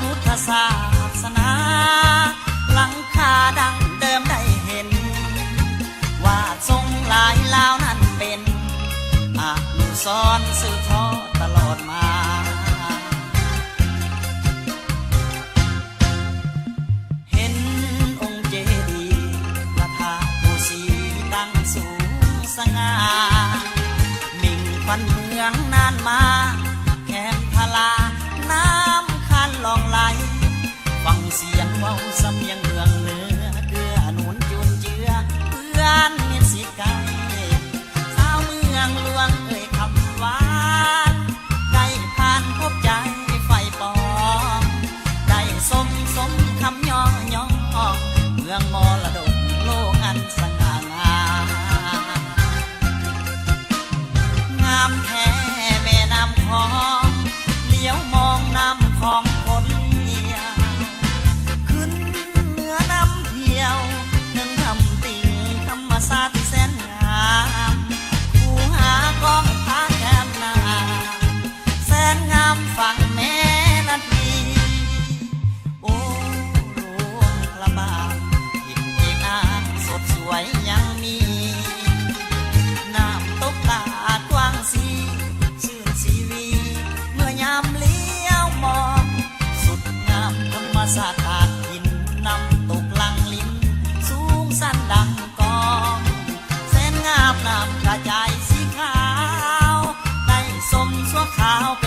พุทธศาสนา หลังคาดังเดิมได้เห็น ว่าทรงหลายลาวนั้นเป็นอานุสรสืบทอดตลอดมามิ่งควันเมืองนานมา แคมพลา ว้าสำเนีงเมืองเหนือเกื้อหนุนจุนเจือเพื่อนมิสิยสาวเมืองหลวงเอ่ยคำหวานได้ผ่านพบใจไฟปองได้สมสมคำย่อย่อเมืองมรดกโลกอันสง่างามงามแท้ สะขาดหินนำตกลังลินสูงสั้นดำกองเส้นงาบนำกระจายสีขาว ได้สมสัวขาว